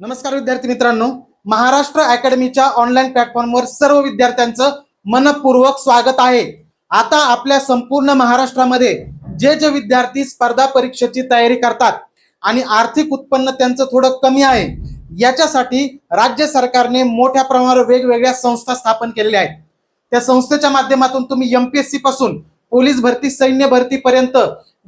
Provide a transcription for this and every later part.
नमस्कार विद्यार्थी मित्रांनो महाराष्ट्र अकॅडमीच्या ऑनलाईन प्लॅटफॉर्मवर सर्व विद्यार्थ्यांचं मनपूर्वक स्वागत आहे. आता आपल्या संपूर्ण महाराष्ट्रामध्ये जे जे विद्यार्थी स्पर्धा परीक्षेची तयारी करतात आणि आर्थिक उत्पन्न त्यांचं थोडं कमी आहे याच्यासाठी राज्य सरकारने मोठ्या प्रमाणावर वेगवेगळ्या संस्था स्थापन केलेल्या आहेत. त्या संस्थेच्या माध्यमातून तुम्ही एमपीएससी पासून पोलीस भरती सैन्य भरतीपर्यंत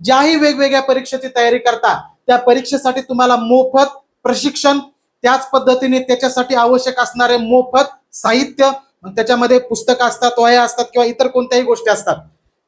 ज्याही वेगवेगळ्या परीक्षेची तयारी करता त्या परीक्षेसाठी तुम्हाला मोफत प्रशिक्षण त्याच पद्धतीने त्याच्यासाठी आवश्यक असणारे मोफत साहित्य त्याच्यामध्ये पुस्तकं असतात वह्या असतात किंवा इतर कोणत्याही गोष्टी असतात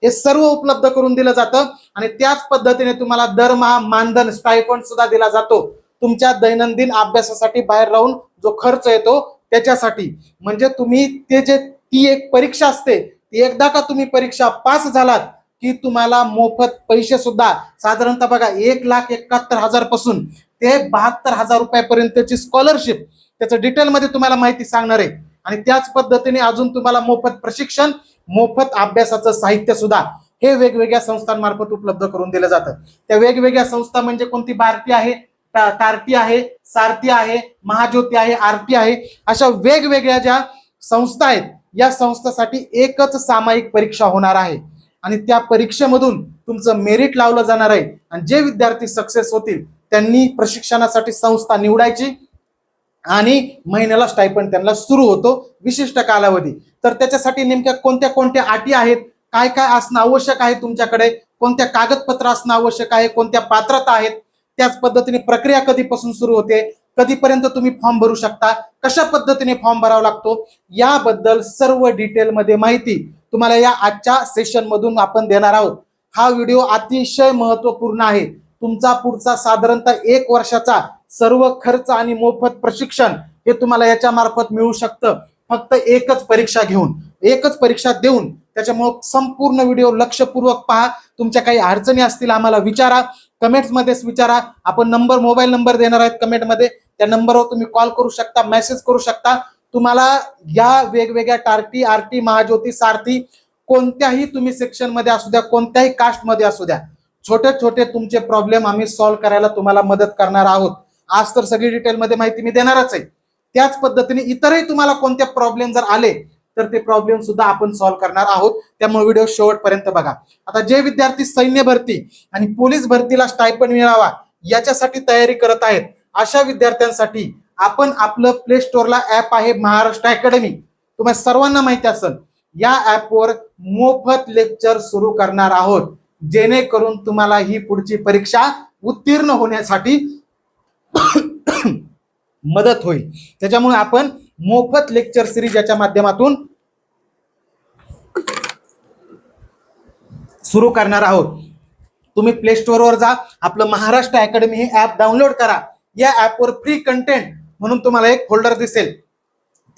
हे सर्व उपलब्ध करून दिलं जातं. आणि त्याच पद्धतीने तुम्हाला दरमहा मानधन स्टायफंड सुद्धा दिला जातो. तुमच्या दैनंदिन अभ्यासासाठी बाहेर राहून जो खर्च येतो त्याच्यासाठी. म्हणजे तुम्ही ते जे ती एक परीक्षा असते ती एकदा का तुम्ही परीक्षा पास झालात की तुम्हाला मोफत पैसे सुद्धा साधारणतः बघा एक लाख एकाहत्तर हजारपासून ते बहात्तर हजार रुपयापर्यंतची स्कॉलरशिप त्याचं डिटेलमध्ये तुम्हाला माहिती सांगणार आहे. आणि त्याच पद्धतीने अजून तुम्हाला मोफत प्रशिक्षण मोफत अभ्यासाचं साहित्य सुद्धा हे वेगवेगळ्या संस्थांमार्फत उपलब्ध करून दिलं जातं. त्या वेगवेगळ्या संस्था म्हणजे कोणती? भारती आहे टा- आहे सारथी आहे महाज्योती आहे आरती आहे. अशा वेगवेगळ्या ज्या संस्था आहेत या संस्थासाठी एकच सामायिक परीक्षा होणार आहे. आणि त्या परीक्षेमधून तुमचं मेरिट लावलं जाणार आहे. आणि जे विद्यार्थी सक्सेस होतील त्यांनी प्रशिक्षणासाठी संस्था निवडायची आणि महिन्याला स्टायपंड त्यांना सुरू होतो विशिष्ट कालावधी. तर त्याच्यासाठी नेमक्या कोणत्या कोणत्या अटी आहेत? काय काय असणं आवश्यक आहे तुमच्याकडे? कोणत्या कागदपत्र असणं आवश्यक आहे? कोणत्या पात्रता आहेत? त्याच पद्धतीने प्रक्रिया कधीपासून सुरू होते? कधीपर्यंत तुम्ही फॉर्म भरू शकता? कशा पद्धतीने फॉर्म भरावा लागतो? याबद्दल सर्व डिटेलमध्ये माहिती तुम्हाला या आजच्या सेशन मधून आपण देणार आहोत. हा व्हिडिओ अतिशय महत्त्वपूर्ण आहे. तुमचा पुढचा साधारणतः एक वर्षाचा सर्व खर्च आणि मोफत प्रशिक्षण हे तुम्हाला याच्या मार्फत मिळू शकतं. फक्त एकच परीक्षा घेऊन एकच परीक्षा देऊन त्याच्यामुळे संपूर्ण व्हिडिओ लक्षपूर्वक पहा. तुमच्या काही अडचणी असतील आम्हाला विचारा. कमेंट्समध्येच विचारा. आपण नंबर मोबाईल नंबर देणार आहेत कमेंटमध्ये त्या नंबरवर तुम्ही कॉल करू शकता मेसेज करू शकता. तुम्हाला या वेगवेगळ्या टार्टी आरटी महाज्योती सारथी कोणत्याही तुम्ही सेक्शनमध्ये असू द्या कोणत्याही कास्टमध्ये असू द्या छोटे छोटे तुमचे प्रॉब्लेम आम्ही सॉल्व्ह करायला तुम्हाला मदत करणार आहोत. आज तर सगळी डिटेलमध्ये माहिती मी देणारच आहे. त्याच पद्धतीने इतरही तुम्हाला कोणते प्रॉब्लेम जर आले तर ते प्रॉब्लेम सुद्धा आपण सॉल्व्ह करणार आहोत. त्यामुळे व्हिडिओ शेवटपर्यंत बघा. आता जे विद्यार्थी सैन्य भरती आणि पोलीस भरतीला स्टायपन मिळावा याच्यासाठी तयारी करत आहेत अशा विद्यार्थ्यांसाठी आपण आपलं प्ले स्टोअरला ऍप आहे महाराष्ट्र अकॅडमी तुम्हाला सर्वांना माहिती असेल या ऍपवर मोफत लेक्चर सुरू करणार आहोत. जेणेकरून तुम्हाला ही पुढची परीक्षा उत्तीर्ण होण्यासाठी मदत होईल. त्याच्यामुळे आपण मोफत लेक्चर सिरीज याच्या माध्यमातून सुरू करणार आहोत. तुम्ही प्ले स्टोअरवर जा आपलं महाराष्ट्र अकॅडमी हे ऍप डाउनलोड करा. या ऍपवर फ्री कंटेंट म्हणून तुम्हाला एक फोल्डर दिसेल.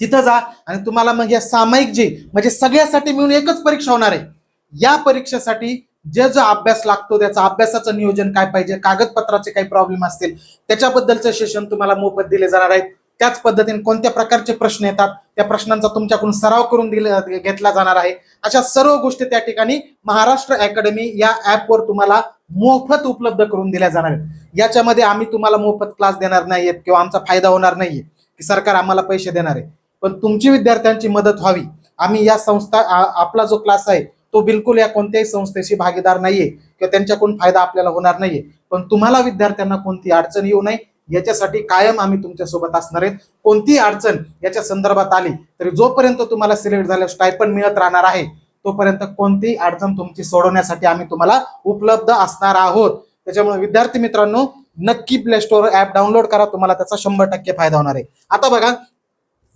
तिथं जा आणि तुम्हाला मग या सामायिक जी म्हणजे सगळ्यासाठी मिळून एकच परीक्षा होणार आहे. या परीक्षेसाठी जे जो अभ्यास लागतो त्याचा अभ्यासाचं नियोजन काय पाहिजे कागदपत्राचे काही प्रॉब्लेम असतील त्याच्याबद्दलचं सेशन तुम्हाला मोफत दिले जाणार आहेत. त्याच पद्धतीने कोणत्या प्रकारचे प्रश्न येतात त्या प्रश्नांचा तुमच्याकडून सराव करून दिला घेतला जाणार आहे. अशा सर्व गोष्टी त्या ठिकाणी महाराष्ट्र अकॅडमी या ऍपवर तुम्हाला मोफत उपलब्ध करून दिल्या जाणार आहेत. याच्यामध्ये आम्ही तुम्हाला मोफत क्लास देणार नाहीयेत किंवा आमचा फायदा होणार नाहीये की सरकार आम्हाला पैसे देणार आहे. पण तुमची विद्यार्थ्यांची मदत व्हावी. आम्ही या संस्था आपला जो क्लास आहे तो बिलकुल या कोणत्याही संस्थेशी भागीदार नाहीये किंवा त्यांच्याकडून फायदा आपल्याला होणार नाहीये. पण तुम्हाला विद्यार्थ्यांना कोणती अडचण येऊ नये याच्यासाठी कायम आम्ही तुमच्यासोबत असणार आहेत. कोणतीही अडचण याच्या संदर्भात आली तरी जोपर्यंत तुम्हाला सिलेक्ट झाल्यास स्टायपन मिळत राहणार आहे तोपर्यंत कोणतीही अडचण तुमची सोडवण्यासाठी आम्ही तुम्हाला उपलब्ध असणार आहोत. त्याच्यामुळे विद्यार्थी मित्रांनो नक्की प्ले स्टोअर ऍप डाउनलोड करा. तुम्हाला त्याचा शंभर टक्के फायदा होणार आहे. आता बघा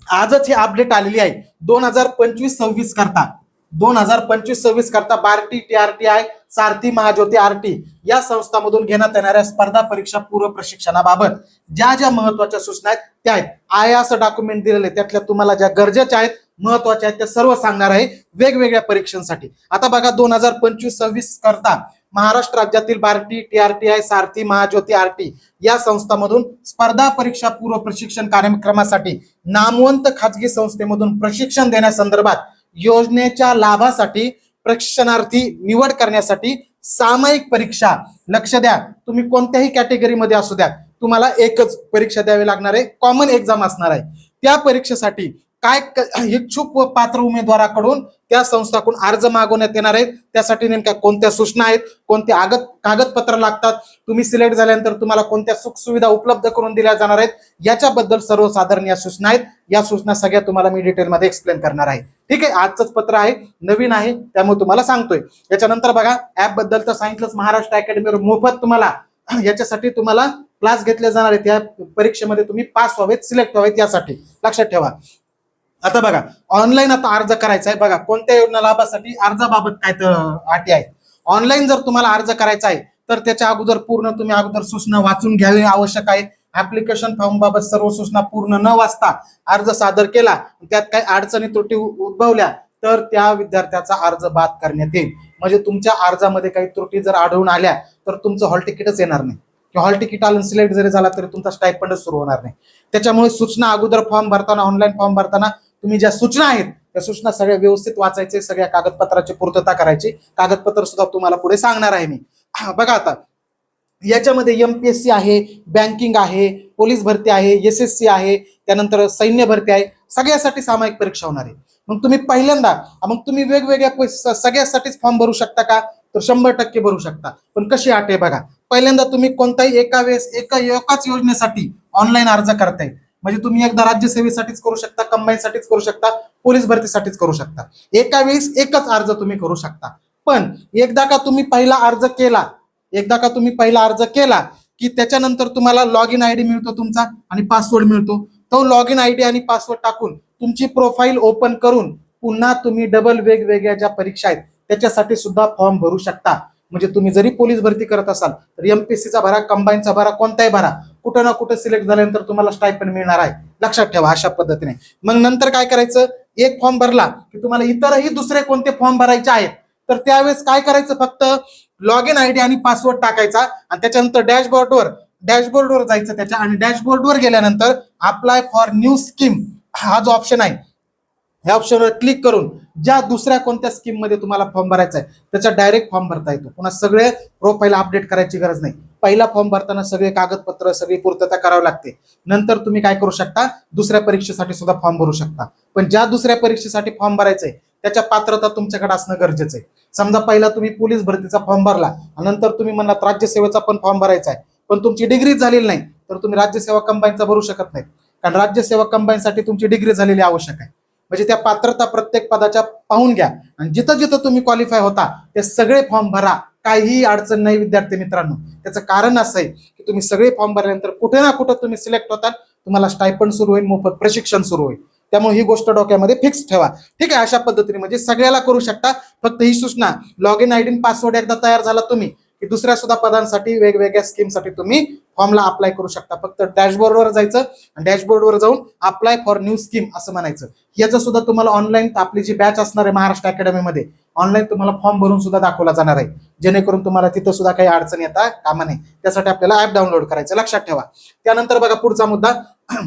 आजच ही अपडेट आलेली आहे. दोन हजार पंचवीस सव्वीस करता. दोन हजार पंचवीस सव्वीस करता BARTI T I SARTHI Mahajyoti RT या संस्थांमधून घेण्यात येणाऱ्या स्पर्धा परीक्षा पूर्व प्रशिक्षणाबाबत ज्या ज्या महत्त्वाच्या सूचना आहेत त्या आहेत. आय असं डॉक्युमेंट दिलेले आहे. त्यातल्या तुम्हाला ज्या गरजेच्या आहेत महत्त्वाच्या आहेत त्या सर्व सांगणार आहे. वेगवेगळ्या परीक्षांसाठी. आता बघा दोन हजार पंचवीस सव्वीस करता. महाराष्ट्र राज्यातील बार्टी टीआरटीआय सारथी महाज्योती आरटी या संस्थांमधून स्पर्धा परीक्षा पूर्व प्रशिक्षण कार्यक्रमासाठी नामवंत खाजगी संस्थेमधून प्रशिक्षण देण्यासंदर्भात योजनेच्या लाभासाठी प्रशिक्षणार्थी निवड करण्यासाठी सामायिक परीक्षा. लक्ष द्या तुम्ही कोणत्याही कॅटेगरीमध्ये असू द्या तुम्हाला एकच परीक्षा द्यावी लागणार आहे कॉमन एक्झाम असणार आहे. त्या परीक्षेसाठी काय इच्छुक व पात्र उमेदवाराकडून त्या संस्थाकडून अर्ज मागवण्यात येणार आहेत? त्यासाठी नेमक्या कोणत्या सूचना आहेत? कोणते आगत कागदपत्र लागतात? तुम्ही सिलेक्ट झाल्यानंतर तुम्हाला कोणत्या सुख सुविधा उपलब्ध करून दिल्या जाणार आहेत? याच्याबद्दल सर्वसाधारण या सूचना आहेत. या सूचना सगळ्या तुम्हाला मी डिटेलमध्ये एक्सप्लेन करणार आहे. ठीक आहे? आजचंच पत्र आहे नवीन आहे त्यामुळे तुम्हाला सांगतोय. याच्यानंतर बघा ऍपबद्दल तर सांगितलंच महाराष्ट्र अकॅडमीवर मोफत तुम्हाला याच्यासाठी तुम्हाला क्लास घेतले जाणार आहेत. या परीक्षेमध्ये तुम्ही पास व्हावेत सिलेक्ट व्हावेत यासाठी. लक्षात ठेवा. आता बघा ऑनलाईन आता अर्ज करायचा आहे. बघा कोणत्या योजना लाभासाठी अर्जाबाबत काय तर अटी आहे ऑनलाईन जर तुम्हाला अर्ज करायचा आहे तर त्याच्या अगोदर पूर्ण तुम्ही अगोदर सूचना वाचून घ्यावी आवश्यक आहे. ऍप्लिकेशन फॉर्म बाबत सर्व सूचना पूर्ण न वाचता अर्ज सादर केला त्यात काही अडचणी त्रुटी उद्भवल्या तर त्या विद्यार्थ्याचा अर्ज बाद करण्यात येईल. म्हणजे तुमच्या अर्जामध्ये काही त्रुटी जर आढळून आल्या तर तुमचं हॉल तिकीटच येणार नाही. किंवा हॉल तिकीट आलं सिलेक्ट जरी झाला तरी तुमचा स्टायपंडच सुरू होणार नाही. त्याच्यामुळे सूचना अगोदर फॉर्म भरताना ऑनलाईन फॉर्म भरताना तुम्ही ज्या सूचना आहेत त्या सूचना सगळ्या व्यवस्थित वाचायचे सगळ्या कागदपत्राची पूर्तता करायची. कागदपत्र सुद्धा तुम्हाला पुढे सांगणार आहे मी. बघा आता याच्यामध्ये एमपीएससी आहे बँकिंग आहे पोलीस भरती आहे एस एस सी आहे त्यानंतर सैन्य भरती आहे सगळ्यासाठी सामायिक परीक्षा होणार आहे. मग तुम्ही पहिल्यांदा मग तुम्ही वेगवेगळ्या सगळ्यासाठीच फॉर्म भरू शकता का? तर शंभर टक्के भरू शकता. पण कशी आट आहे बघा पहिल्यांदा तुम्ही कोणत्याही एका वेळेस एका एकाच योजनेसाठी ऑनलाईन अर्ज करताय. म्हणजे तुम्ही एकदा राज्यसेवेसाठीच करू शकता कंबाईनसाठीच करू शकता पोलीस भरतीसाठीच करू शकता. एका वेळेस एकच अर्ज तुम्ही करू शकता. पण एकदा का तुम्ही पहिला अर्ज केला एकदा का तुम्ही पहिला अर्ज केला की त्याच्यानंतर तुम्हाला लॉग इन आय डी मिळतो तुमचा आणि पासवर्ड मिळतो. तो लॉग इन आय डी आणि पासवर्ड टाकून तुमची प्रोफाईल ओपन करून पुन्हा तुम्ही डबल वेगवेगळ्या ज्या परीक्षा आहेत त्याच्यासाठी सुद्धा फॉर्म भरू शकता. म्हणजे तुम्ही जरी पोलीस भरती करत असाल तर एमपीएससीचा भरा कंबाईनचा भरा कोणताही भरा कुठं ना कुठं सिलेक्ट झाल्यानंतर तुम्हाला स्टायपन मिळणार आहे. लक्षात ठेवा अशा पद्धतीने. मग नंतर काय करायचं? एक फॉर्म भरला की तुम्हाला इतरही दुसरे कोणते फॉर्म भरायचे आहेत? तर त्यावेळेस काय करायचं फक्त? लॉग इन आयडी आणि पासवर्ड टाकायचा आणि त्याच्यानंतर डॅशबोर्डवर डॅशबोर्डवर जायचं त्याच्या आणि डॅशबोर्डवर गेल्यानंतर अप्लाय फॉर न्यू स्कीम हा जो ऑप्शन आहे ह्या ऑप्शनवर क्लिक करून ज्या दुसऱ्या कोणत्या स्कीममध्ये तुम्हाला फॉर्म भरायचा आहे त्याचा डायरेक्ट फॉर्म भरता येतो. पुन्हा सगळे प्रोफाईल अपडेट करायची गरज नाही. पहिला फॉर्म भरताना सगळे कागदपत्र सगळी पूर्तता करावी लागते. नंतर तुम्ही काय करू शकता? दुसऱ्या परीक्षेसाठी सुद्धा फॉर्म भरू शकता. पण ज्या दुसऱ्या परीक्षेसाठी फॉर्म भरायचंय आहे त्याच्या पात्रता तुमच्याकडे असणं गरजेचं आहे. समजा पहिला तुम्ही पोलीस भरतीचा फॉर्म भरला नंतर तुम्ही म्हणलात राज्यसेवेचा पण फॉर्म भरायचा आहे पण तुमची डिग्री झालेली नाही तर तुम्ही राज्यसेवा कंबाईनचा भरू शकत नाही कारण राज्यसेवा कंबाईनसाठी तुमची डिग्री झालेली आवश्यक आहे. म्हणजे त्या पात्रता प्रत्येक पदाच्या पाहून घ्या. आणि जिथं जिथं तुम्ही क्वालिफाय होता ते सगळे फॉर्म भरा. काहीही अडचण नाही विद्यार्थी मित्रांनो. त्याचं कारण असं आहे की तुम्ही सगळे फॉर्म भरल्यानंतर कुठे ना कुठं तुम्ही सिलेक्ट होतात. तुम्हाला स्टायपंड सुरू होईल मोफत प्रशिक्षण सुरू होईल. त्यामुळे ही गोष्ट डोक्यामध्ये फिक्स ठेवा. ठीक आहे अशा पद्धतीने म्हणजे सगळ्याला करू शकता. फक्त ही सूचना log in I D password एकदा तयार झाला तुम्ही की दुसऱ्या सुद्धा पदांसाठी वेगवेगळ्या स्कीमसाठी तुम्ही फॉर्मला अप्लाय करू शकता. फक्त डॅशबोर्डवर जायचं आणि डॅशबोर्डवर जाऊन अप्लाय फॉर न्यू स्कीम असं म्हणायचं. याचं सुद्धा तुम्हाला ऑनलाईन आपली जी बॅच असणार आहे महाराष्ट्र अकॅडमीमध्ये ऑनलाईन तुम्हाला फॉर्म भरून सुद्धा दाखवला जाणार आहे. जेणेकरून तुम्हाला तिथं सुद्धा काही अडचण येता कामा नाही त्यासाठी आपल्याला ऍप डाउनलोड करायचं लक्षात ठेवा. त्यानंतर बघा पुढचा मुद्दा.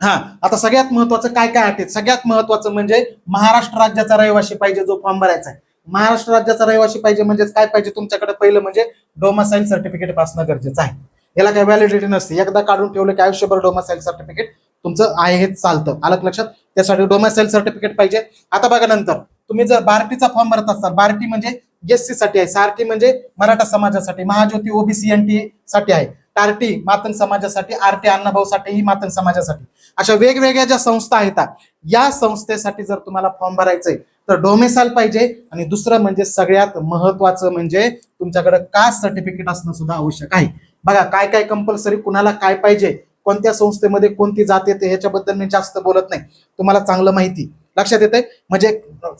हा आता सगळ्यात महत्वाचं काय काय आहे सगळ्यात महत्वाचं म्हणजे महाराष्ट्र राज्याचा रहिवासी पाहिजे जो फॉर्म भरायचा आहे. महाराष्ट्र राज्याचा रहिवासी पाहिजे म्हणजेच काय पाहिजे? तुमच्याकडे पहिलं म्हणजे डोमासाईल सर्टिफिकेट असणं गरजेचं आहे. याला काही व्हॅलिडिटी नसते. एकदा काढून ठेवलं की आयुष्यभर डोमासाईल सर्टिफिकेट तुमचं आहे हेच चालतं. आलं लक्षात? त्यासाठी डोमासाईल सर्टिफिकेट पाहिजे. आता बघा नंतर. तुम्ही जर बार्टीचा फॉर्म भरत असाल बार्टी म्हणजे एस सी साठी आहे. सारटी म्हणजे मराठा समाजासाठी. महाज्योती ओबीसी एन टी साठी आहे. कार्टी मातन समाजासाठी आरटी अण्णाभाऊ साठे ही मातन समाजासाठी. अशा वेगवेगळ्या ज्या संस्था आहेत या संस्थेसाठी जर तुम्हाला फॉर्म भरायचंय तर डोमेसाल पाहिजे. आणि दुसरं म्हणजे सगळ्यात महत्वाचं म्हणजे तुमच्याकडे कास्ट सर्टिफिकेट असणं सुद्धा आवश्यक आहे. बघा काय काय कंपल्सरी कुणाला काय पाहिजे कोणत्या संस्थेमध्ये कोणती जात येते ह्याच्याबद्दल मी जास्त बोलत नाही. तुम्हाला चांगलं माहिती. लक्षात येते म्हणजे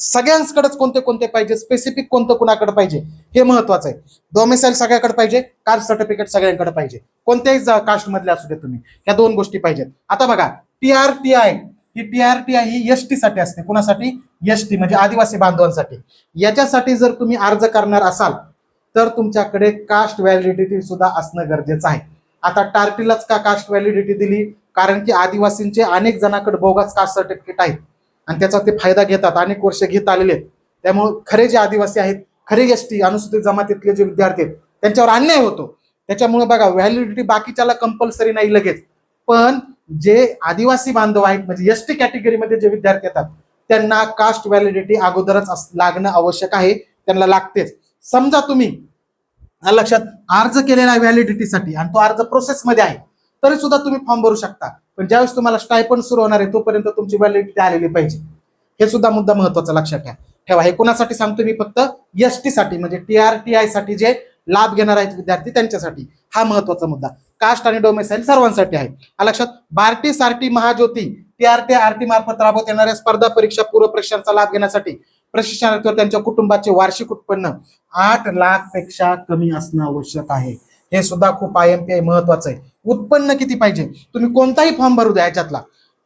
सगळ्यांकडेच कोणते कोणते पाहिजे? स्पेसिफिक कोणतं कुणाकडे पाहिजे? हे महत्वाचं आहे. डोमेसाईल सगळ्याकडे पाहिजे कास्ट सर्टिफिकेट सगळ्यांकडे पाहिजे. कोणत्याही कास्टमधले असू दे तुम्ही. या दोन गोष्टी पाहिजेत. आता बघा टी आर टी आय ही टी आर टी आय ही एस टी साठी असते. कुणासाठी? एस टी म्हणजे आदिवासी बांधवांसाठी. याच्यासाठी जर तुम्ही अर्ज करणार असाल तर तुमच्याकडे कास्ट व्हॅलिडिटी सुद्धा असणं गरजेचं आहे. आता टार्टीलाच का कास्ट व्हॅलिडिटी दिली? कारण की आदिवासींचे अनेक जणांकडे बोगस कास्ट सर्टिफिकेट आहेत. आणि त्याचा ते फायदा घेतात अनेक वर्ष घेत आलेले आहेत. त्यामुळे खरे जे आदिवासी आहेत खरे एस टी अनुसूचित जमातीतले जे विद्यार्थी आहेत त्यांच्यावर अन्याय होतो. त्याच्यामुळे बघा व्हॅलिडिटी बाकीच्याला कंपल्सरी नाही लगेच. पण जे आदिवासी बांधव आहेत म्हणजे एस टी कॅटेगरीमध्ये जे विद्यार्थी येतात त्यांना कास्ट व्हॅलिडिटी अगोदरच लागणं आवश्यक आहे त्यांना लागतेच. समजा तुम्ही लक्षात अर्ज केलेला व्हॅलिडिटीसाठी आणि तो अर्ज प्रोसेसमध्ये आहे तरी सुद्धा तुम्ही फॉर्म भरू शकता. पण ज्यावेळेस तुम्हाला स्टायपन सुरू होणार आहे तोपर्यंत तुमची व्हॅलिडिटी आलेली पाहिजे. हे सुद्धा मुद्दा महत्त्वाचा लक्षात घ्या. ठेवा हे कोणासाठी सांगतो मी फक्त? एस टी साठी म्हणजे टी आर टी आयसाठी जे लाभ घेणार आहेत विद्यार्थी त्यांच्यासाठी. हा महत्त्वाचा मुद्दा. कास्ट आणि डोमेसाईल सर्वांसाठी आहे. लक्षात BARTI SARTHI Mahajyoti T R T R T मार्फत राबवत येणाऱ्या स्पर्धा परीक्षा पूर्व परीक्षांचा लाभ घेण्यासाठी प्रशिक्षणार्थीवर त्यांच्या कुटुंबाचे वार्षिक उत्पन्न आठ लाखपेक्षा कमी असणं आवश्यक आहे. हे सुद्धा खूप आय एम पी आय महत्वाचं आहे. उत्पन्न किती पाहिजे? तुम्ही कोणताही फॉर्म भरू द्या याच्यातला.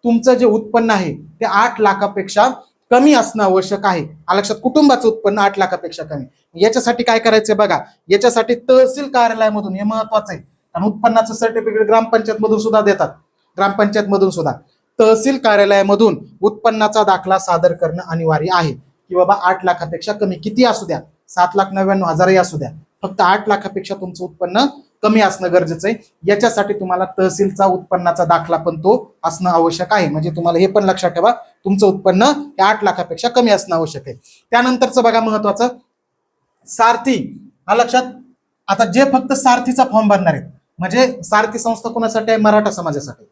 तुमचं जे उत्पन्न आहे ते आठ लाखापेक्षा कमी असणं आवश्यक आहे. लक्षात? कुटुंबाचं उत्पन्न आठ लाखापेक्षा कमी. याच्यासाठी काय करायचं बघा. याच्यासाठी तहसील कार्यालयामधून हे महत्वाचं आहे. कारण उत्पन्नाचं सर्टिफिकेट ग्रामपंचायत मधून सुद्धा देतात. ग्रामपंचायत मधून सुद्धा. तहसील कार्यालयामधून उत्पन्नाचा दाखला सादर करणं अनिवार्य आहे. की बाबा आठ लाखापेक्षा कमी किती असू द्या? सात लाख नव्याण्णव हजारही असू द्या. फक्त आठ लाखापेक्षा तुमचं उत्पन्न कमी असणं गरजेचं आहे. याच्यासाठी तुम्हाला तहसीलचा उत्पन्नाचा दाखला पण तो असणं आवश्यक आहे. म्हणजे तुम्हाला हे पण लक्षात ठेवा तुमचं उत्पन्न हे आठ लाखापेक्षा कमी असणं आवश्यक आहे. त्यानंतरचं बघा महत्वाचं सारथी. हा लक्षात आता जे फक्त सारथीचा फॉर्म भरणार आहेत म्हणजे सारथी संस्था कोणासाठी आहे? मराठा समाजासाठी.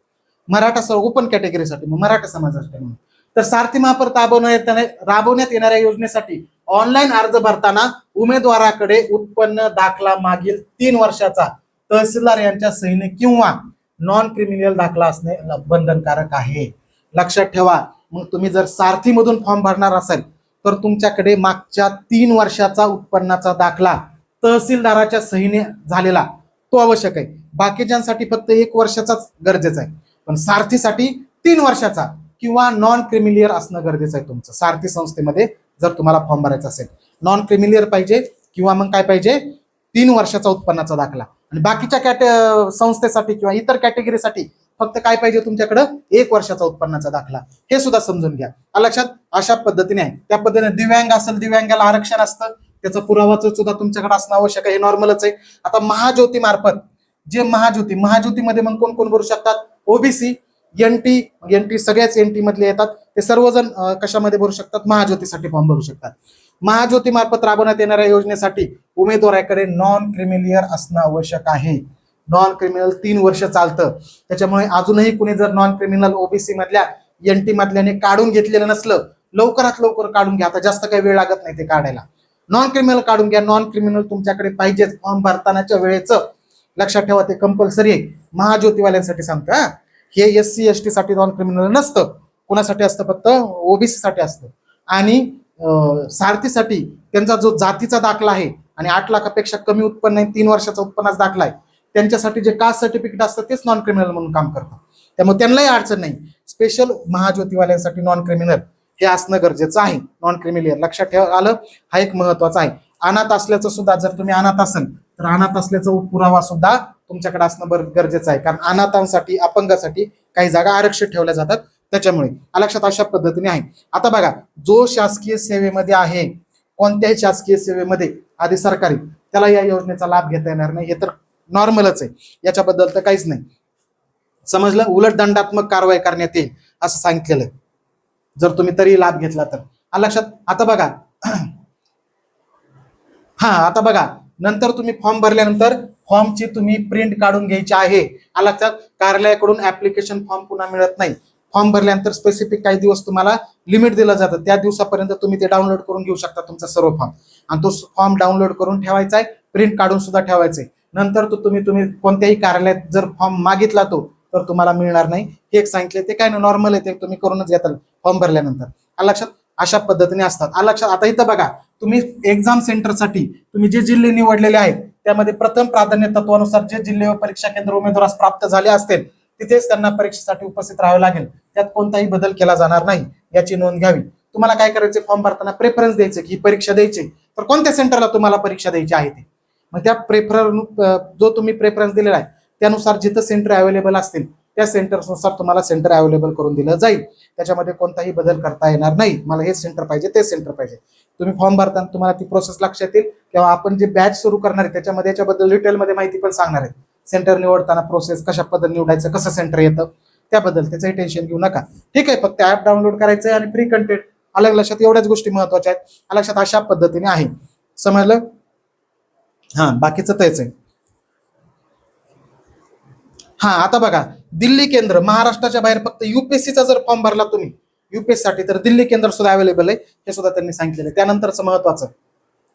मराठा सर्व ओपन कॅटेगरीसाठी मग मराठा समाजासाठी म्हणून. तर सारथी महापर्त राबवण्यात राबवण्यात येणाऱ्या योजनेसाठी ऑनलाईन अर्ज भरताना उमेदवाराकडे उत्पन्न दाखला मागील तीन वर्षाचा तहसीलदार यांच्या सहीने किंवा नॉन क्रिमिनल दाखला असणे बंधनकारक आहे. लक्षात ठेवा मग तुम्ही जर सारथीमधून फॉर्म भरणार असाल तर तुमच्याकडे मागच्या तीन वर्षाचा उत्पन्नाचा दाखला तहसीलदाराच्या सहीने झालेला तो आवश्यक आहे. बाकीच्यांसाठी फक्त एक वर्षाचाच गरजेचा आहे. पण सारथीसाठी तीन वर्षाचा किंवा नॉन क्रिमिलियर असणं गरजेचं आहे तुमचं. सारथी संस्थेमध्ये जर तुम्हाला फॉर्म भरायचा असेल. नॉन क्रिमिलियर पाहिजे किंवा मग काय पाहिजे? तीन वर्षाचा उत्पन्नाचा दाखला. आणि बाकीच्या कॅटे संस्थेसाठी किंवा इतर कॅटेगरीसाठी फक्त काय पाहिजे तुमच्याकडं? एक वर्षाचा उत्पन्नाचा दाखला. हे सुद्धा समजून घ्या. लक्षात? अशा पद्धतीने आहे. त्या पद्धतीने दिव्यांग असेल दिव्यांगाला आरक्षण असतं. त्याचं पुरावाच सुद्धा तुमच्याकडे असणं आवश्यक आहे. हे नॉर्मलच आहे. आता महाज्योती मार्फत जे महाज्योती महाज्योतीमध्ये मग कोण कोण भरू शकतात? ओबीसी एनटी एनटी सगळ्याच एनटी मधले येतात. ते सर्वजण कशामध्ये भरू शकतात? महाज्योतीसाठी फॉर्म भरू शकतात. महाज्योती मार्फत राबवण्यात येणाऱ्या योजनेसाठी उमेदवाराकडे नॉन क्रिमिलियर असणं आवश्यक आहे. नॉन क्रिमिनल तीन वर्ष चालतं. त्याच्यामुळे अजूनही कुणी जर नॉन क्रिमिनल ओबीसी मधल्या एनटी मधल्याने काढून घेतलेलं नसलं लवकरात लवकर काढून घ्या. आता जास्त काही वेळ लागत नाही ते काढायला. नॉन क्रिमिनल काढून घ्या. नॉन क्रिमिनल तुमच्याकडे पाहिजेच. फॉर्म भरतानाच्या वेळेचं लक्षात ठेवा. ते कंपल्सरी आहे. महाज्योतीवाल्यांसाठी सांगतं हा. हे एस सी एस टी साठी नॉन क्रिमिनल नसतं. कोणासाठी असतं? फक्त ओबीसी साठी असतं. आणि सारथीसाठी त्यांचा जो जातीचा दाखला आहे आणि आठ लाखापेक्षा कमी उत्पन्न आहे तीन वर्षाचा उत्पन्नाचा दाखला आहे त्यांच्यासाठी जे कास्ट सर्टिफिकेट असतं तेच नॉन क्रिमिनल म्हणून काम करतात त्यामुळे त्यांनाही अडचण नाही. स्पेशल महाज्योतीवाल्यांसाठी नॉन क्रिमिनल हे असणं गरजेचं आहे. नॉन क्रिमिनल लक्षात ठेवा आलं? हा एक महत्त्वाचा आहे. अनाथ असल्याचं सुद्धा जर तुम्ही अनाथ असाल तर अनाथ असल्याचा पुरावा सुद्धा तुमच्याकडे असणं बर गरजेचं आहे. कारण अनाथांसाठी अपंगासाठी काही जागा आरक्षित ठेवल्या जातात. त्याच्यामुळे लक्षात अशा पद्धतीने आहे. आता बघा जो शासकीय सेवेमध्ये आहे कोणत्याही शासकीय सेवेमध्ये आधी सरकारी त्याला या योजनेचा लाभ घेता येणार नाही. हे तर नॉर्मलच आहे. याच्याबद्दल तर काहीच नाही. समजलं? उलट दंडात्मक कारवाई करण्यात येईल असं सांगितलेलं आहे. जर तुम्ही तरी लाभ घेतला तर. लक्षात आता बघा. हा आता बघा. नंतर तुम्ही फॉर्म भरल्यानंतर फॉर्मची तुम्ही प्रिंट काढून घ्यायची आहे. आ लक्षात कार्यालयाकडून ऍप्लिकेशन फॉर्म पुन्हा मिळत नाही. फॉर्म भरल्यानंतर स्पेसिफिक काही दिवस तुम्हाला लिमिट दिलं जातं. त्या दिवसापर्यंत तुम्ही ते डाउनलोड करून घेऊ शकता तुमचा सर्व फॉर्म आणि तो फॉर्म डाउनलोड करून ठेवायचा आहे प्रिंट काढून सुद्धा ठेवायचा आहे. नंतर तो तुम्ही तुम्ही कोणत्याही कार्यालयात जर फॉर्म मागितला तो तर तुम्हाला मिळणार नाही. हे एक सांगितले ते काय नाही नॉर्मल आहे ते तुम्ही करूनच घेताल फॉर्म भरल्यानंतर. लक्षात? अशा पद्धतीने असतात. लक्षात? आता इथं बघा तुम्ही एक्झाम सेंटरसाठी तुम्ही जे जिल्हे निवडलेले आहेत त्यामध्ये प्रथम प्राधान्य तत्वानुसार जे जिल्हे व परीक्षा केंद्र उमेदवारास प्राप्त झाले असतील तिथेच त्यांना परीक्षेसाठी उपस्थित राहावे लागेल. त्यात कोणताही बदल केला जाणार नाही याची नोंद घ्यावी. तुम्हाला काय करायचे फॉर्म भरताना प्रेफरन्स द्यायचे की परीक्षा द्यायची. तर कोणत्या सेंटरला तुम्हाला परीक्षा द्यायची आहे ते? मग त्या प्रेफर जो तुम्ही प्रेफरन्स दिलेला आहे त्यानुसार जिथं सेंटर अवेलेबल असतील त्या सेंटर्सनुसार तुम्हाला सेंटर अवेलेबल करून दिलं जाईल. त्याच्यामध्ये कोणताही बदल करता येणार नाही. मला हे सेंटर पाहिजे ते सेंटर पाहिजे. तुम्ही फॉर्म भरताना तुम्हाला ती प्रोसेस लक्षात येईल. किंवा आपण जे बॅच सुरू करणार आहे त्याच्यामध्ये याच्याबद्दल डिटेलमध्ये माहिती पण सांगणार आहे. सेंटर निवडताना प्रोसेस कशा पद्धतीने निवडायचं कसं सेंटर येतं त्याबद्दल त्याचंही टेन्शन घेऊ नका. ठीक आहे फक्त ऍप डाउनलोड करायचं आहे आणि फ्री कंटेंट अलग लक्षात एवढ्याच गोष्टी महत्त्वाच्या आहेत. लक्षात अशा पद्धतीने आहे. समजलं? हा बाकीचं तेच आहे. हा आता बघा. दिल्ली केंद्र महाराष्ट्राच्या बाहेर फक्त युपीएससीचा जर फॉर्म भरला तुम्ही युपीएससी साठी तर दिल्ली केंद्र सुद्धा अवेलेबल आहे. हे सुद्धा त्यांनी सांगितलेलं आहे. त्यानंतरचं महत्वाचं.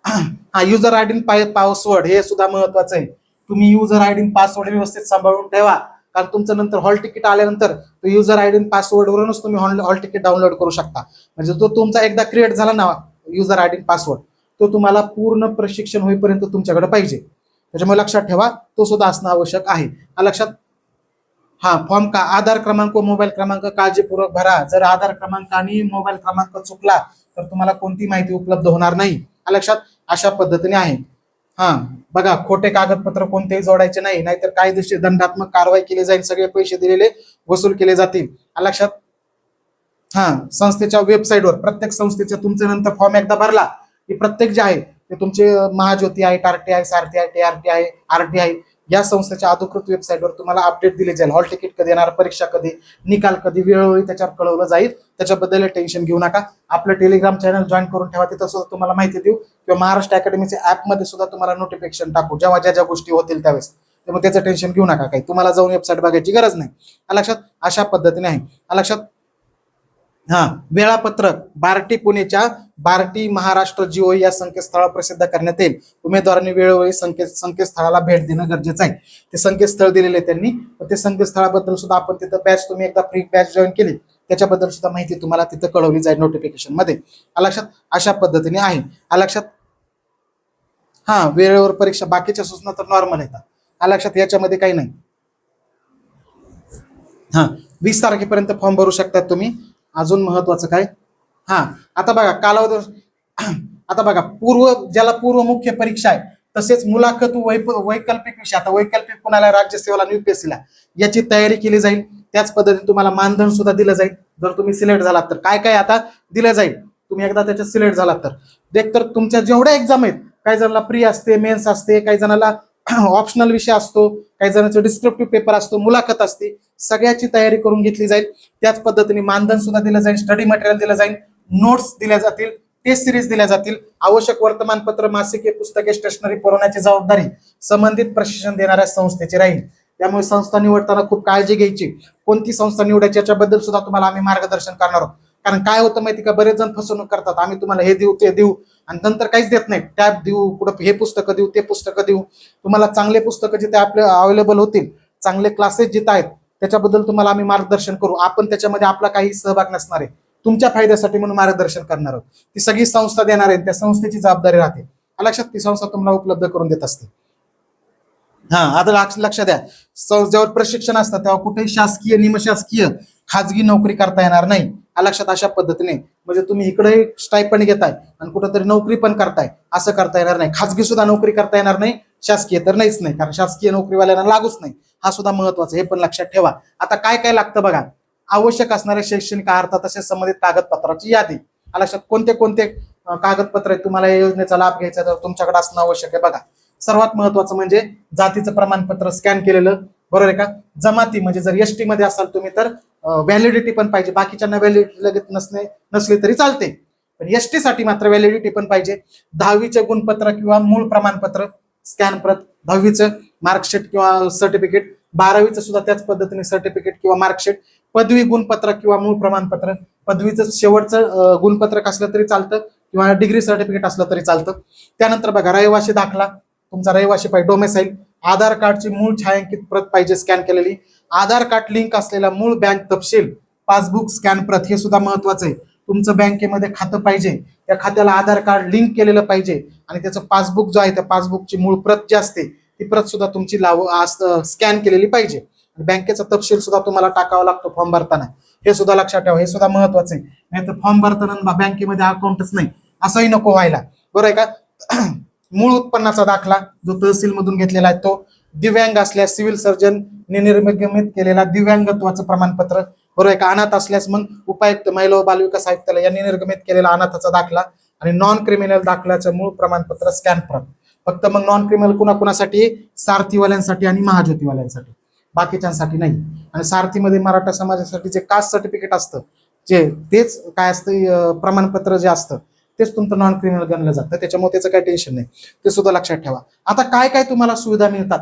हा युजर आय डी पासवर्ड हे सुद्धा महत्वाचं आहे. तुम्ही युजर आय डी पासवर्ड व्यवस्थित सांभाळून ठेवा. कारण तुमचं नंतर हॉल तिकीट आल्यानंतर तो युजर आय डी पासवर्डवरूनच तुम्ही हॉल हॉल तिकीट डाउनलोड करू शकता. म्हणजे तो तुमचा एकदा क्रिएट झाला ना युजर आय डी पासवर्ड तो तुम्हाला पूर्ण प्रशिक्षण होईपर्यंत तुमच्याकडे पाहिजे. त्याच्यामुळे लक्षात ठेवा तो सुद्धा असणं आवश्यक आहे. लक्षात हा फॉर्म का आधार क्रमांक व मोबाईल क्रमांक काळजीपूर्वक भरा. जर आधार क्रमांक आणि मोबाईल क्रमांक चुकला तर तुम्हाला कोणती माहिती उपलब्ध होणार नाही. लक्षात अशा पद्धतीने आहे. हा बघा खोटे कागदपत्र कोणतेही जोडायचे नाही नाहीतर कायदेशीर दंडात्मक कारवाई केली जाईल सगळे पैसे दिलेले वसूल केले जातील. लक्षात हा संस्थेच्या वेबसाईटवर प्रत्येक संस्थेच्या तुमच्या नंतर फॉर्म एकदा भरला की प्रत्येक जे आहे ते तुमचे महाज्योती आहे RTI SARTHI T R T I RTI या संस्थेच्या अधिकृत वेबसाईटवर तुम्हाला अपडेट दिले जाईल. हॉल तिकीट कधी येणार परीक्षा कधी निकाल कधी वेळोवेळी त्याच्यावर कळवलं जाईल. त्याच्याबद्दल टेन्शन घेऊ नका. आपलं टेलिग्राम चॅनल जॉईन करून ठेवा तिथं सुद्धा तुम्हाला माहिती देऊ. किंवा महाराष्ट्र अकॅडमीच्या ऍपमध्ये सुद्धा तुम्हाला नोटिफिकेशन टाकू. जेव्हा ज्या ज्या गोष्टी होतील त्यावेळेस. त्यामुळे त्याचं टेन्शन घेऊ नका काही. तुम्हाला जाऊन वेबसाईट बघायची गरज नाही. लक्षात? अशा पद्धतीने आहे. लक्षात? हा वेळापत्रक बार्टी पुणेच्या बार्टी महाराष्ट्र जिओ या संकेतस्थळावर प्रसिद्ध करण्यात येईल. उमेदवारांनी वेळोवेळी संकेत संकेतस्थळाला भेट देणं गरजेचं आहे. ते संकेतस्थळ दिलेले आहे त्यांनी. ते संकेतस्थळाबद्दल सुद्धा आपण तिथं बॅच तुम्ही एकदा फ्री बॅच जॉईन केली त्याच्याबद्दल सुद्धा माहिती तुम्हाला तिथं कळवली जाईल नोटिफिकेशनमध्ये. लक्षात अशा पद्धतीने आहे. आ लक्षात हा वेळेवर परीक्षा बाकीच्या सूचना तर नॉर्मल येतात लक्षात याच्यामध्ये काही नाही. हा वीस तारखेपर्यंत फॉर्म भरू शकतात तुम्ही. अजून महत्वाचं काय? हा आता बघा कालावधी आता बघा पूर्व ज्याला पूर्व मुख्य परीक्षा आहे तसेच मुलाखत वैप वैकल्पिक विषय. आता वैकल्पिक कुणाला? राज्यसेवेला युपीएससीला याची तयारी केली जाईल. त्याच पद्धतीने तुम्हाला मानधन सुद्धा दिलं जाईल. जर तुम्ही सिलेक्ट झालात तर. काय काय आता दिलं जाईल? तुम्ही एकदा त्याच्यात सिलेक्ट झालात तर. देख तर तुमच्या जेवढ्या एक्झाम आहेत काही जणांना प्री असते मेन्स असते काही जणांना ऑप्शनल विषय असतो. काही जणांचा डिस्क्रिप्टिव्ह पेपर असतो मुलाखत असते सगळ्याची तयारी करून घेतली जाईल. त्याच पद्धतीने मानधन सुद्धा दिलं जाईल स्टडी मटेरियल दिलं जाईल नोट्स दिल्या जातील टेस्ट सिरीज दिल्या जातील. आवश्यक वर्तमानपत्र मासिके पुस्तके स्टेशनरी पुरवण्याची जबाबदारी संबंधित प्रशिक्षण देणाऱ्या संस्थेची राहील. त्यामुळे संस्था निवडताना खूप काळजी घ्यायची. कोणती संस्था निवडायची याच्याबद्दल सुद्धा तुम्हाला आम्ही मार्गदर्शन करणार आहोत. कारण काय होतं माहिती का? बरेच जण फसवणूक करतात. आम्ही तुम्हाला हे देऊ ते देऊ. आणि नंतर काहीच देत नाही. टॅब देऊ कुठं हे पुस्तकं देऊ ते पुस्तकं देऊ. तुम्हाला चांगले पुस्तकं जिथे आपले अवेलेबल होतील चांगले क्लासेस जिथे आहेत त्याच्याबद्दल तुम्हाला आम्ही मार्गदर्शन करू. आपण त्याच्यामध्ये आपला काही सहभाग नसणार आहे. तुमच्या फायद्यासाठी म्हणून मार्गदर्शन करणार आहोत. ती सगळी संस्था देणार आहे. त्या संस्थेची जबाबदारी राहते. लक्षात ती संस्था तुम्हाला उपलब्ध करून देत असते. हा आता लक्ष लक्ष द्या. जेव्हा प्रशिक्षण असतं तेव्हा कुठेही शासकीय निमशासकीय खाजगी नोकरी करता येणार नाही. लक्षात अशा पद्धतीने म्हणजे तुम्ही इकडे पण घेताय आणि कुठंतरी नोकरी पण करताय असं करता येणार नाही. खाजगी सुद्धा नोकरी करता येणार नाही शासकीय तर नाहीच नाही कारण शासकीय नोकरीवाल्यांना लागूच नाही. हा सुद्धा महत्त्वाचा हे पण लक्षात ठेवा. आता काय काय लागतं बघा? आवश्यक असणाऱ्या शैक्षणिक अर्थ तसेच संबंधित कागदपत्राची यादी. आ लक्षात कोणते कोणते कागदपत्र आहेत? तुम्हाला या योजनेचा लाभ घ्यायचा तर तुमच्याकडे असणं आवश्यक आहे बघा. सर्वात महत्वाचं म्हणजे जातीचं प्रमाणपत्र स्कॅन केलेलं. बरोबर आहे का? जमाती म्हणजे जर एस टी मध्ये असाल तुम्ही तर व्हॅलिडिटी पण पाहिजे. बाकीच्यांना व्हॅलिडिटी लगेच नसणे नसली तरी चालते. पण एस टीसाठी मात्र व्हॅलिडिटी पण पाहिजे. दहावीचे गुणपत्र किंवा मूळ प्रमाणपत्र स्कॅन प्रत दहावीचं मार्कशीट किंवा सर्टिफिकेट बारावीचं सुद्धा त्याच पद्धतीने सर्टिफिकेट किंवा मार्कशीट पदवी गुणपत्र किंवा मूळ प्रमाणपत्र पदवीचं शेवटचं गुणपत्रक असलं तरी चालतं किंवा डिग्री सर्टिफिकेट असलं तरी चालतं. त्यानंतर बघा रहिवासी दाखला. तुमचा रहिवासी पाहिजे डोमेसाईल आधार कार्डची मूळ छायांकित प्रत पाहिजे स्कॅन केलेली. आधार कार्ड लिंक असलेला मूळ बँक तपशील पासबुक स्कॅन प्रत हे सुद्धा महत्वाचं आहे. तुमचं बँकेमध्ये खातं पाहिजे त्या खात्याला आधार कार्ड लिंक केलेलं पाहिजे आणि त्याचं पासबुक जो आहे त्या पासबुकची मूळ प्रत जी असते ती प्रत सुद्धा तुमची लाव स्कॅन केलेली पाहिजे. बँकेचा तपशील सुद्धा तुम्हाला टाकावा लागतो फॉर्म भरताना. हे सुद्धा लक्षात ठेवा हे सुद्धा महत्वाचं आहे. नाही तर फॉर्म भरताना बँकेमध्ये अकाउंटच नाही. असंही नको व्हायला. बरोबर आहे का? मूळ उत्पन्नाचा दाखला जो तहसील मधून घेतलेला आहे तो दिव्यांग असल्यास सिव्हिल सर्जनने निर्गमित केलेला दिव्यांगत्वाचं प्रमाणपत्र. बरोबर आहे का? अनाथ असल्यास मग उपायुक्त महिला व बालविकास आयुक्तालय यांनी निर्गमित केलेला अनाथाचा दाखला आणि नॉन क्रिमिनल दाखल्याचं मूळ प्रमाणपत्र स्कॅन प्रत फक्त मग नॉन क्रिमिनल कुणाकुणासाठी? सारथीवाल्यांसाठी आणि महाज्योतीवाल्यांसाठी. बाकीच्यांसाठी नाही. आणि सारथीमध्ये मराठा समाजासाठी जे कास्ट सर्टिफिकेट असतं जे तेच काय असतं प्रमाणपत्र जे असतं तेच तुमचं नॉन क्रिमिनल गणलं जातं. त्याच्यामुळे त्याचं काही टेन्शन नाही. ते सुद्धा लक्षात ठेवा. आता काय काय तुम्हाला सुविधा मिळतात?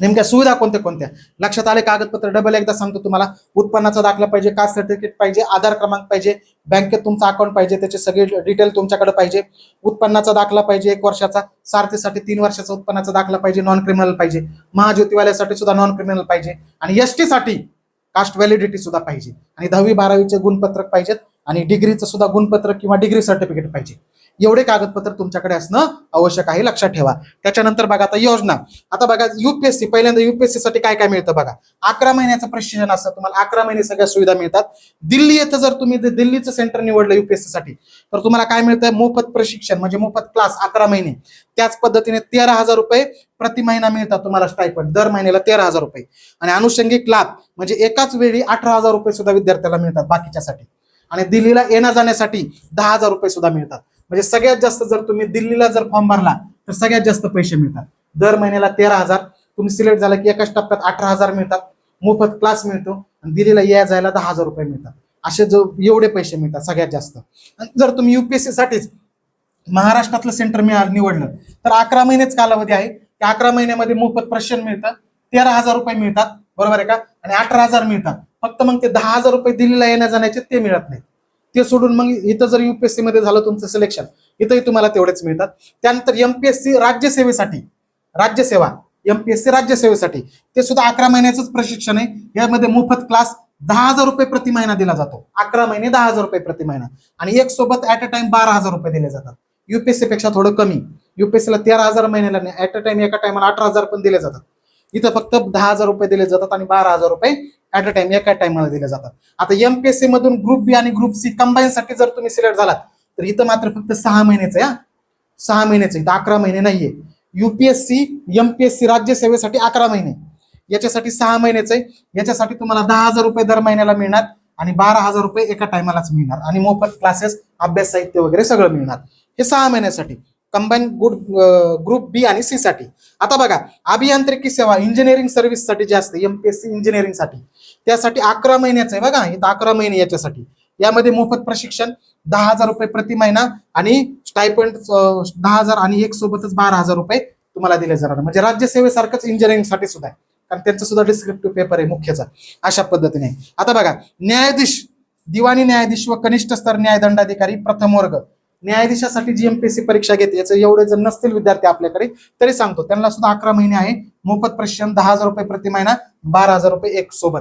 नेमक्या सुविधा कोणत्या कोणत्या? लक्षात आले कागदपत्र? डबल एकदा सांगतो तुम्हाला. उत्पन्नाचा दाखला पाहिजे कास्ट सर्टिफिकेट पाहिजे आधार क्रमांक पाहिजे बँकेत तुमचा अकाउंट पाहिजे त्याचे सगळे डिटेल तुमच्याकडे पाहिजे. उत्पन्नाचा दाखला पाहिजे एक वर्षाचा सारथीसाठी तीन वर्षाचा उत्पन्नाचा दाखला पाहिजे नॉन क्रिमिनल पाहिजे. महाज्योतीवाल्यासाठी सुद्धा नॉन क्रिमिनल पाहिजे. आणि एसटीसाठी कास्ट व्हॅलिडिटी सुद्धा पाहिजे. आणि दहावी बारावीचे गुणपत्रक पाहिजेत आणि डिग्रीचं सुद्धा गुणपत्रक किंवा डिग्री सर्टिफिकेट पाहिजे. एवढे कागदपत्र तुमच्याकडे असणं आवश्यक आहे लक्षात ठेवा. त्याच्यानंतर बघा आता योजना. आता बघा युपीएससी पहिल्यांदा युपीएससी साठी काय काय मिळतं बघा? अकरा महिन्याचं प्रशिक्षण असतं तुम्हाला. अकरा महिने सगळ्या सुविधा मिळतात. दिल्ली येथे जर तुम्ही दिल्लीचं सेंटर निवडलं युपीएससी साठी तर तुम्हाला काय मिळतं मोफत प्रशिक्षण म्हणजे मोफत क्लास अकरा महिने. त्याच पद्धतीने तेरा हजार रुपये प्रति महिना मिळतात तुम्हाला स्टायपंड दर महिन्याला तेरा हजार रुपये. आणि अनुषंगिक लाभ म्हणजे एकाच वेळी अठरा हजार रुपये सुद्धा विद्यार्थ्याला मिळतात बाकीच्यासाठी. आणि दिल्लीला येण्या जाण्यासाठी दहा हजार रुपये सुद्धा मिळतात. म्हणजे सगळ्यात जास्त जर तुम्ही दिल्लीला जर फॉर्म भरला तर सगळ्यात जास्त पैसे मिळतात. दर महिन्याला तेरा हजार. तुम्ही सिलेक्ट झाला की एकाच टप्प्यात अठरा हजार मिळतात. मोफत क्लास मिळतो आणि दिल्लीला या जायला दहा हजार रुपये मिळतात. असे जो एवढे पैसे मिळतात सगळ्यात जास्त. जर तुम्ही युपीएससी साठीच महाराष्ट्रातलं सेंटर मिळालं निवडलं तर अकरा महिनेच कालावधी आहे. त्या अकरा महिन्यामध्ये मोफत प्रशिक्षण मिळतं तेरा हजार रुपये मिळतात. बरोबर आहे का? आणि अठरा हजार मिळतात. फक्त मग ते दहा हजार रुपये दिल्लीला येण्या जाण्याचे ते मिळत नाही ते सोडून मग इथं जर युपीएससी मध्ये झालं तुमचं सिलेक्शन इथंही तुम्हाला तेवढेच मिळतात. त्यानंतर एमपीएससी राज्यसेवेसाठी राज्यसेवा एमपीएससी राज्यसेवेसाठी ते सुद्धा अकरा महिन्याचंच प्रशिक्षण आहे. यामध्ये मोफत क्लास दहा हजार रुपये प्रति महिना दिला जातो. अकरा महिने दहा हजार रुपये प्रति महिना. आणि एक सोबत ऍट अ टाइम बारा हजार रुपये दिले जातात. युपीएससी पेक्षा थोडं कमी. युपीएससीला तेरा हजार महिन्याला नाही ऍट अ टाइम एका टायमाला अठरा हजार पण दिले जातात. इथं फक्त दहा हजार रुपये दिले जातात आणि बारा हजार रुपये ऍट अ टाइम एका टाइमला दिल्या जातात आता एमपीएससी मधून ग्रुप बी आणि ग्रुप सी कंबाईन साठी जर तुम्ही सिलेक्ट झालात तर इथं मात्र फक्त सहा महिन्याचं आहे सहा महिन्याचं इथं अकरा महिने नाहीये. युपीएससी एमपीएससी राज्यसेवेसाठी अकरा महिने. याच्यासाठी सहा महिन्याचं आहे. याच्यासाठी तुम्हाला दहा हजार रुपये दर महिन्याला मिळणार आणि बारा हजार रुपये एका टायमालाच मिळणार. आणि मोफत क्लासेस अभ्यास साहित्य वगैरे सगळं मिळणार. हे सहा महिन्यासाठी. कंबाईन गुड ग्रुप बी आणि सी साठी. आता बघा अभियांत्रिकी सेवा इंजिनिअरिंग सर्व्हिससाठी जे असते एमपीएससी इंजिनिअरिंगसाठी त्यासाठी अकरा महिन्याचं आहे बघा इथं अकरा महिने याच्यासाठी. यामध्ये मोफत प्रशिक्षण दहा हजार रुपये प्रति महिना आणि स्टायपंड दहा हजार आणि एक सोबतच बारा हजार रुपये तुम्हाला दिले जाणार. म्हणजे राज्यसेवेसारखंच सेवेसारखंच साठी सुद्धा आहे. कारण त्यांचं सुद्धा डिस्क्रिप्टिव्ह पेपर आहे मुख्यचा अशा पद्धतीने. आता बघा न्यायाधीश दिवाणी न्यायाधीश व कनिष्ठ स्तर न्यायदंडाधिकारी प्रथम वर्ग. न्यायाधीशासाठी जीएमपीएससी परीक्षा घेते. याचं एवढे जर नसतील विद्यार्थी आपल्याकडे तरी सांगतो. त्यांना सुद्धा अकरा महिने आहे. मोफत प्रशिक्षण दहा हजार रुपये प्रति महिना बारा हजार रुपये एक सोबत.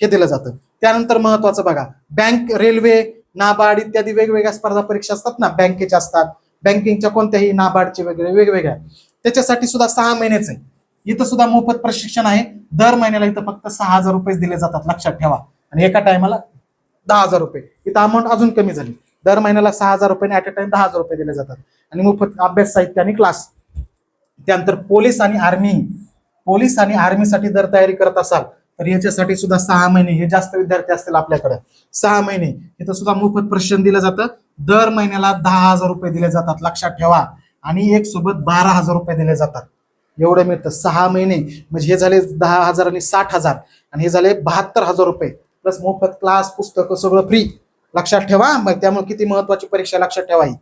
हे दिलं जातं. त्यानंतर महत्वाचं बघा बँक रेल्वे नाबार्ड इत्यादी वेगवेगळ्या स्पर्धा परीक्षा असतात ना बँकेच्या असतात. बँकिंगच्या कोणत्याही नाबार्डचे वगैरे वेगवेगळ्या. त्याच्यासाठी सुद्धा सहा महिन्याचे इथं सुद्धा मोफत प्रशिक्षण आहे. दर महिन्याला इथं फक्त सहा हजार रुपये दिले जातात लक्षात ठेवा. आणि एका टायमाला दहा हजार रुपये. इथं अमाऊंट अजून कमी झाली. दर महिन्याला सहा हजार रुपये ऍट अ टाइम दहा हजार रुपये दिले जातात. आणि मोफत अभ्यास साहित्य आणि क्लास त्यानंतर पोलीस आणि आर्मी पोलीस आणि आर्मीसाठी जर तयारी करत असाल तर याच्यासाठी सुद्धा सहा महिने हे जास्त विद्यार्थी असतील आपल्याकडे. सहा महिने. इथं सुद्धा मोफत प्रशिक्षण दिलं जातं. दर महिन्याला दहा हजार रुपये दिले जातात लक्षात ठेवा. आणि एक सोबत बारा हजार रुपये दिले जातात. एवढं मिळतं. सहा महिने. म्हणजे हे झाले दहा हजार आणि साठ हजार. आणि हे झाले बहात्तर हजार रुपये. प्लस मोफत क्लास पुस्तकं सगळं फ्री लक्षात ठेवा. मग त्यामुळे किती महत्वाची परीक्षा लक्षात ठेवा ही.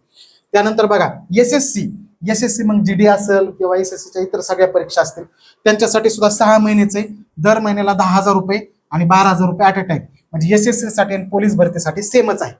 त्यानंतर बघा S S C S S C मग जी डी असेल किंवा एस एस सीच्या इतर सगळ्या परीक्षा असतील त्यांच्यासाठी सुद्धा सहा महिन्याचे दर महिन्याला दहा हजार रुपये आणि बारा हजार रुपये ॲट अ टाइम म्हणजे एस एस सी साठी आणि पोलीस भरतीसाठी सेमच आहे.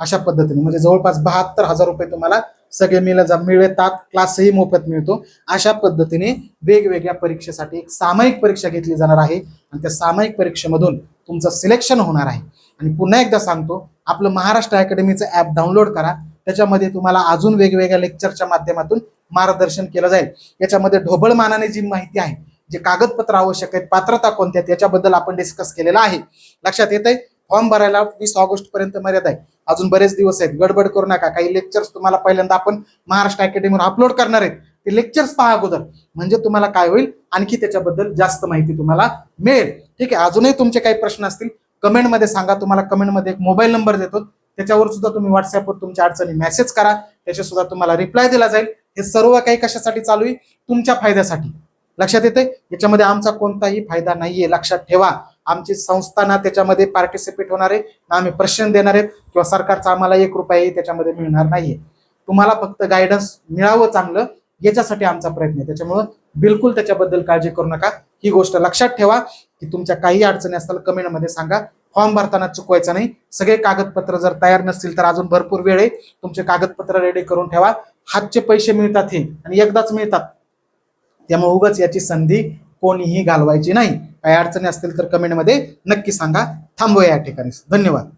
अशा पद्धतीने. म्हणजे जवळपास बहात्तर हजार रुपये तुम्हाला सगळे मिळ मिळतात. क्लासही मोफत मिळतो. अशा पद्धतीने वेगवेगळ्या परीक्षेसाठी एक सामायिक परीक्षा घेतली जाणार आहे. आणि त्या सामायिक परीक्षेमधून तुमचं सिलेक्शन होणार आहे. आणि पुन्हा एकदा सांगतो आपलं महाराष्ट्र अकॅडमीचं ॲप डाउनलोड करा. त्याच्यामध्ये तुम्हाला अजून वेगवेगळ्या लेक्चरच्या माध्यमातून मार्गदर्शन केलं जाईल. याच्यामध्ये ढोबळ मानाने जी माहिती आहे जे कागदपत्र आवश्यक आहेत पात्रता कोणत्या आहेत याच्याबद्दल आपण डिस्कस केलेलं आहे. लक्षात येत आहे फॉर्म भरायला वीस ऑगस्ट पर्यंत मर्यादा आहे. अजून बरेच दिवस आहेत. गडबड करू नका. काही लेक्चर्स तुम्हाला पहिल्यांदा आपण महाराष्ट्र अकॅडमीवर अपलोड करणार आहेत. ते लेक्चर्स पहा अगोदर. म्हणजे तुम्हाला काय होईल? आणखी त्याच्याबद्दल जास्त माहिती तुम्हाला मिळेल. ठीक आहे. अजूनही तुमचे काही प्रश्न असतील कमेंटमध्ये सांगा. तुम्हाला कमेंटमध्ये एक मोबाईल नंबर देतो. त्याच्यावर सुद्धा तुम्ही व्हॉट्सअपवर तुमच्या अडचणी मेसेज करा. त्याच्या सुद्धा तुम्हाला रिप्लाय दिला जाईल. हे सर्व काही कशासाठी चालू आहे? तुमच्या फायद्यासाठी. लक्षात येते याच्यामध्ये आमचा कोणताही फायदा नाहीये. लक्षात ठेवा. आमची संस्था ना त्याच्यामध्ये पार्टिसिपेट होणार आहे ना आम्ही प्रश्न देणार आहेत किंवा सरकारचा आम्हाला एक रुपयाही त्याच्यामध्ये मिळणार नाहीये. तुम्हाला फक्त गायडन्स मिळावं चांगलं याच्यासाठी आमचा प्रयत्न आहे. त्याच्यामुळं बिलकुल त्याच्याबद्दल काळजी करू नका. ही गोष्ट लक्षात ठेवा. की तुमच्या काही अडचणी असताना कमेंटमध्ये सांगा. फॉर्म भरताना चुकवायचा नाही. सगळे कागदपत्र जर तयार नसतील तर अजून भरपूर वेळ आहे. तुमचे कागदपत्र रेडी करून ठेवा. हातचे पैसे मिळतात हे. आणि एकदाच मिळतात. त्यामुळे उगाच याची संधी कोणीही घालवायची नाही. काही अडचणी असतील तर कमेंटमध्ये नक्की सांगा. थांबूया या ठिकाणी. धन्यवाद.